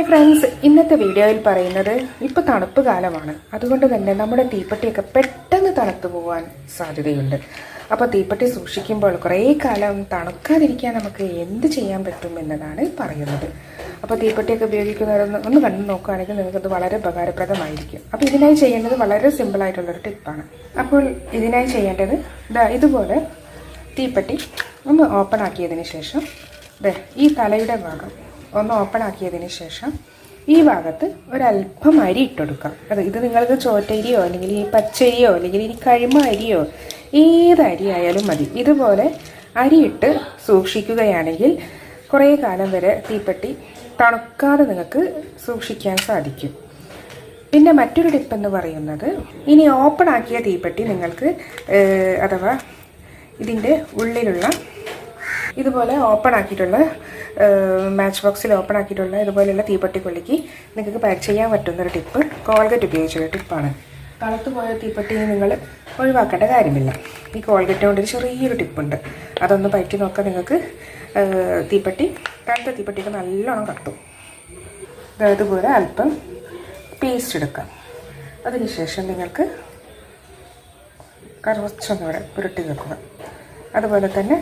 Hi friends ഇന്നത്തെ വീഡിയോയിൽ പറയുന്നത് ഇപ്പോൾ തണുപ്പ് കാലമാണ്. അതുകൊണ്ട് തന്നെ നമ്മുടെ തീപ്പെട്ടിയൊക്കെ പെട്ടെന്ന് തണുത്തു പോകാൻ സാധ്യതയുണ്ട്. അപ്പോൾ തീപ്പെട്ടി സൂക്ഷിക്കുമ്പോൾ കുറേ കാലം തണുക്കാതിരിക്കാൻ നമുക്ക് എന്ത് ചെയ്യാൻ പറ്റും എന്നതാണ് പറയുന്നത്. അപ്പോൾ തീപ്പെട്ടിയൊക്കെ ഉപയോഗിക്കുന്നവരൊന്ന് ഒന്ന് കണ്ടു നോക്കുകയാണെങ്കിൽ നിങ്ങൾക്കത് വളരെ ഉപകാരപ്രദമായിരിക്കും. അപ്പോൾ ഇതിനായി ചെയ്യേണ്ടത് വളരെ സിമ്പിളായിട്ടുള്ളൊരു ടിപ്പാണ് അപ്പോൾ ഇതിനായി ചെയ്യേണ്ടത് ഇതാ ഇതുപോലെ തീപ്പെട്ടി ഒന്ന് ഓപ്പൺ ആക്കിയതിന് ശേഷം ഈ തലയുടെ ഭാഗം ഒന്ന് ഓപ്പൺ ആക്കിയതിന് ശേഷം ഈ ഭാഗത്ത് ഒരല്പം അരി ഇട്ടെടുക്കാം. അത് ഇത് നിങ്ങൾക്ക് ചോറ്റരിയോ അല്ലെങ്കിൽ ഈ പച്ചരിയോ അല്ലെങ്കിൽ ഈ കഴിമ അരിയോ ഏത് അരി ആയാലും മതി. ഇതുപോലെ അരിയിട്ട് സൂക്ഷിക്കുകയാണെങ്കിൽ കുറേ കാലം വരെ തീപ്പെട്ടി തണുക്കാതെ നിങ്ങൾക്ക് സൂക്ഷിക്കാൻ സാധിക്കും. പിന്നെ മറ്റൊരു ടിപ്പ് എന്ന് പറയുന്നത് ഇനി ഓപ്പൺ ആക്കിയ തീപ്പെട്ടി നിങ്ങൾക്ക് അഥവാ ഇതിന്റെ ഉള്ളിലുള്ള ഇതുപോലെ ഓപ്പൺ ആക്കിയിട്ടുള്ള മാച്ച് ബോക്സിൽ ഓപ്പൺ ആക്കിയിട്ടുള്ള ഇതുപോലെയുള്ള തീപ്പെട്ടിക്കൊള്ളിക്ക് നിങ്ങൾക്ക് പാക്ക് ചെയ്യാൻ പറ്റുന്നൊരു ടിപ്പ് കോൾഗറ്റ് ഉപയോഗിച്ചുള്ള ടിപ്പാണ് തണുത്ത് പോയ തീപ്പെട്ടി നിങ്ങൾ ഒഴിവാക്കേണ്ട കാര്യമില്ല. ഈ കോൾഗറ്റ് കൊണ്ട് ഒരു ചെറിയൊരു ടിപ്പുണ്ട് അതൊന്ന് പറ്റി നോക്കാൻ നിങ്ങൾക്ക് തീപ്പെട്ടി തണുത്ത തീപ്പെട്ടിക്ക് നല്ലോണം കത്തും അതുപോലെ അല്പം പേസ്റ്റ് എടുക്കാം. അതിനുശേഷം നിങ്ങൾക്ക് കുറച്ചൊന്നുകൂടെ പുരട്ടി വെക്കുക. അതുപോലെ തന്നെ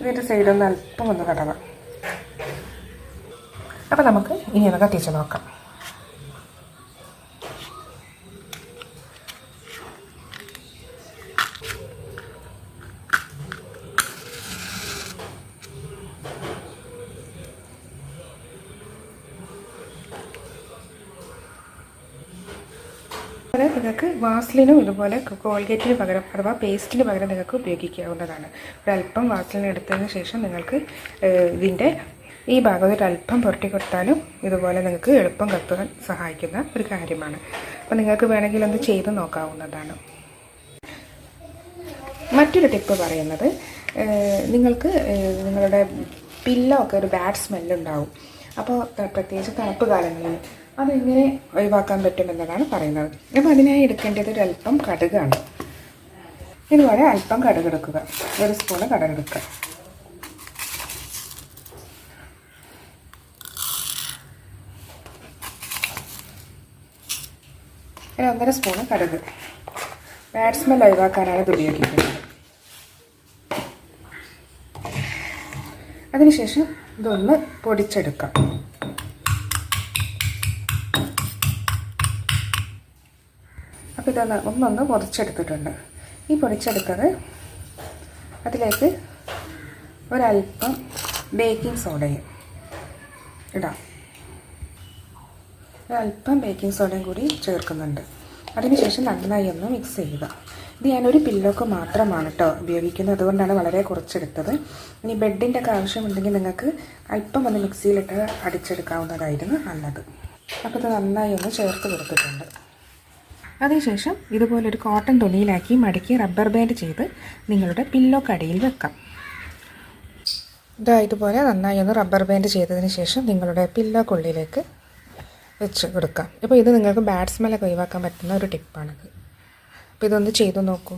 ഇതിന്റെ സൈഡൊന്ന് അല്പം ഒന്ന് കടണം അപ്പോൾ നമുക്ക് ഇനി ഒന്ന് കത്തിച്ച് നോക്കാം. അത് നിങ്ങൾക്ക് വാസ്ലിനും ഇതുപോലെ കോൾഗേറ്റിന് പകരം അഥവാ പേസ്റ്റിന് പകരം നിങ്ങൾക്ക് ഉപയോഗിക്കാവുന്നതാണ്. ഒരല്പം വാസ്ലിൻ എടുത്തതിന് ശേഷം നിങ്ങൾക്ക് ഇതിന്റെ ഈ ഭാഗം ഒരല്പം പുരട്ടി കൊടുത്താലും ഇതുപോലെ നിങ്ങൾക്ക് എളുപ്പം കത്തുവാൻ സഹായിക്കുന്ന ഒരു കാര്യമാണ്. അപ്പോൾ നിങ്ങൾക്ക് വേണമെങ്കിൽ ഒന്ന് ചെയ്ത് നോക്കാവുന്നതാണ്. മറ്റൊരു ടിപ്പ് പറയുന്നത് നിങ്ങൾക്ക് നിങ്ങളുടെ പില്ലോ ഒക്കെ ഒരു ബാഡ് സ്മെല്ലുണ്ടാവും അപ്പോൾ പ്രത്യേകിച്ച് തണുപ്പ് കാലങ്ങളിൽ അതെങ്ങനെ ഒഴിവാക്കാൻ പറ്റുമെന്നതാണ് പറയുന്നത്. അപ്പോൾ അതിനായി എടുക്കേണ്ടത് ഒരു അല്പം കടുകാണ്. ഇതുപോലെ അല്പം കടുക് എടുക്കുക. ഒരു സ്പൂണ് കടുക് എടുക്കുക. ഒരു ഒന്നര സ്പൂണ് കടുക്. ബാഡ് സ്മെൽ ഒഴിവാക്കാനാണ് ഇത് ഉപയോഗിക്കുന്നത്. അതിനുശേഷം ഇതൊന്ന് പൊടിച്ചെടുക്കാം. അപ്പോൾ ഇതൊന്ന് ഒന്നൊന്ന് പൊതിച്ചെടുത്തിട്ടുണ്ട് ഈ പൊടിച്ചെടുത്തത് അതിലേക്ക് ഒരല്പം ബേക്കിംഗ് സോഡയും ഇടാം. ഒരല്പം ബേക്കിംഗ് സോഡയും കൂടി ചേർക്കുന്നുണ്ട്. അതിനുശേഷം നന്നായി ഒന്ന് മിക്സ് ചെയ്യുക. ഇത് ഞാനൊരു പില്ലോക്ക് മാത്രമാണ് കേട്ടോ ഉപയോഗിക്കുന്നത്. അതുകൊണ്ടാണ് വളരെ കുറച്ചെടുത്തത്. ഇനി ബെഡിന്റെ ഒക്കെ ആവശ്യമുണ്ടെങ്കിൽ നിങ്ങൾക്ക് അല്പം ഒന്ന് മിക്സിയിലിട്ട് അടിച്ചെടുക്കാവുന്നതായിരുന്നു നല്ലത്. അപ്പോൾ ഇത് നന്നായി ഒന്ന് ചേർത്ത് കൊടുത്തിട്ടുണ്ട്. അതിനുശേഷം ഇതുപോലൊരു കോട്ടൺ തുണിയിലാക്കി മടക്കി റബ്ബർ ബാൻഡ് ചെയ്ത് നിങ്ങളുടെ പില്ലോക്കടിയിൽ വെക്കാം. ഇതാ ഇതുപോലെ നന്നായി ഒന്ന് റബ്ബർ ബാൻഡ് ചെയ്തതിന് ശേഷം നിങ്ങളുടെ പില്ലോക്കുള്ളിലേക്ക് വെച്ച് കൊടുക്കാം. അപ്പോൾ ഇത് നിങ്ങൾക്ക് ബാഡ് സ്മെല്ലൊക്കെ ഒഴിവാക്കാൻ പറ്റുന്ന ഒരു ടിപ്പാണിത് അപ്പോൾ ഇതൊന്ന് ചെയ്തു നോക്കൂ.